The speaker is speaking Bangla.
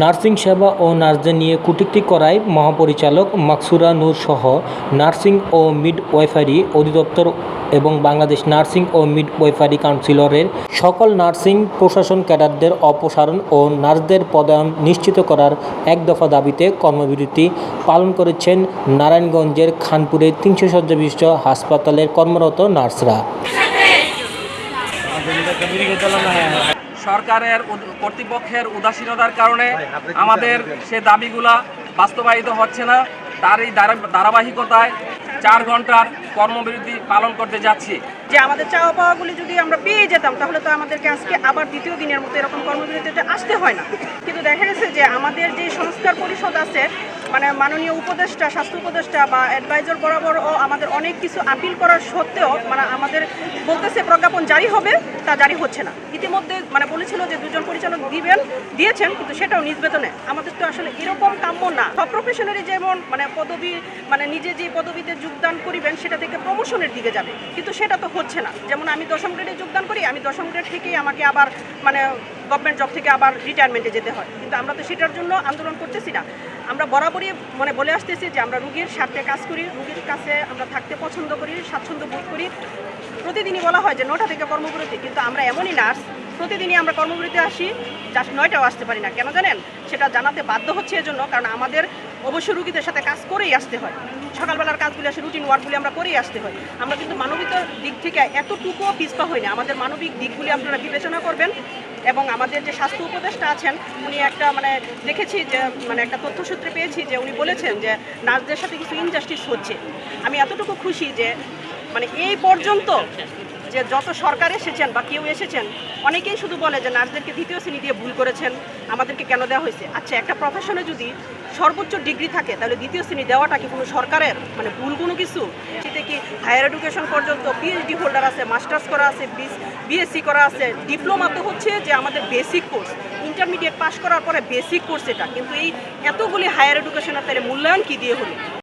নার্সিং সেবা ও নার্সদের নিয়ে কটূক্তি করায় মহাপরিচালক মাকসুরা নূর সহ নার্সিং ও মিডওয়াইফারি অধিদপ্তর এবং বাংলাদেশ নার্সিং ও মিডওয়াইফারি কাউন্সিলরের সকল নার্সিং প্রশাসন ক্যাডারদের অপসারণ ও নার্সদের পদায়ন নিশ্চিত করার এক দফা দাবিতে কর্মবিরতি পালন করেছেন নারায়ণগঞ্জের খানপুরে তিনশো শয্যা বিশিষ্ট হাসপাতালের কর্মরত নার্সরা। সরকারের কর্তৃপক্ষের উদাসীনতার কারণে আমাদের সে দাবিগুলা বাস্তবায়িত হচ্ছে না। তার এই ধারাবাহিকতায় চার ঘণ্টার কর্মবিরতি পালন করতে যাচ্ছি। যে আমাদের চাওয়া পাওয়াগুলি যদি আমরা পেয়ে যেতাম, তাহলে তো আমাদেরকে আজকে আবার দ্বিতীয় দিনের মতো এরকম কর্মবিরতিতে আসতে হয় না। কিন্তু দেখা গেছে যে আমাদের যে সংস্কার পরিষদ আছে মানে মাননীয় উপদেষ্টা, স্বাস্থ্য উপদেষ্টা বা অ্যাডভাইজার বরাবর ও আমাদের অনেক কিছু আপিল করার সত্ত্বেও মানে আমাদের বলতেছে প্রজ্ঞাপন জারি হবে, তা জারি হচ্ছে না। ইতিমধ্যে মানে বলেছিল যে দুজন পরিচালক দিবেন, দিয়েছেন, কিন্তু সেটাও নিজ বেতনে। আমাদের তো আসলে না। সব প্রফেশনারি যেমন মানে পদবি মানে নিজে যে পদবিতে যোগদান করিবেন, সেটা থেকে প্রমোশনের দিকে যাবে। কিন্তু সেটা তো হচ্ছে না। যেমন আমি দশম গ্রেডে যোগদান করি, আমি দশম গ্রেড থেকেই আমাকে আবার মানে গভর্নমেন্ট জব থেকে আবার রিটায়ারমেন্টে যেতে হয়। কিন্তু আমরা তো সেটার জন্য আন্দোলন করতেছি না। আমরা বরাবরই মানে বলে আসতেছি যে আমরা রুগীর স্বার্থে কাজ করি, রুগীর কাছে আমরা থাকতে পছন্দ করি, স্বাচ্ছন্দ্য বোধ করি। প্রতিদিনই বলা হয় যে নটা থেকে কর্মবিরতি, কিন্তু আমরা এমনই নার্স প্রতিদিনই আমরা কর্মবিরতি আসি জাস্ট নয়টাও আসতে পারি না। কেন জানেন? সেটা জানাতে বাধ্য হচ্ছে এজন্য, কারণ আমাদের অবশ্যই রুগীদের সাথে কাজ করেই আসতে হয়। সকালবেলার কাজগুলি আসে রুটিন ওয়ার্কগুলি আমরা করেই আসতে হয়। আমরা কিন্তু মানবিক দিক থেকে এতটুকুও পিছপা হই না। আমাদের মানবিক দিকগুলি আপনারা বিবেচনা করবেন এবং আমাদের যে স্বাস্থ্য উপদেষ্টা আছেন, উনি একটা মানে দেখেছি যে মানে একটা তথ্যসূত্রে পেয়েছি যে, উনি বলেছেন যে, নার্সদের সাথে কিছু ইনজাস্টিস হচ্ছে। আমি এতটুকু খুশি যে মানে এই পর্যন্ত যে যত সরকার এসেছেন বা কেউ এসেছেন, অনেকেই শুধু বলে যে নার্সদেরকে দ্বিতীয় শ্রেণি দিয়ে ভুল করেছেন, আমাদেরকে কেন দেওয়া হয়েছে? আচ্ছা একটা প্রফেশনে যদি সর্বোচ্চ ডিগ্রি থাকে, তাহলে দ্বিতীয় শ্রেণি দেওয়াটা কি কোনো সরকারের? মানে ভুল কোনো কিছু? সেটা কি হায়ার এডুকেশন পর্যন্ত পিএইচডি হোল্ডার আছে মাস্টার্স করা আছে বিএসসি করা আছে? ডিপ্লোমা তো হচ্ছে যে আমাদের বেসিক কোর্স ইন্টারমিডিয়েট পাস করার পরে বেসিক কোর্স এটা। কিন্তু এই এতগুলি হায়ার এডুকেশনের তাহলে মূল্যায়ন কি দিয়ে হলো?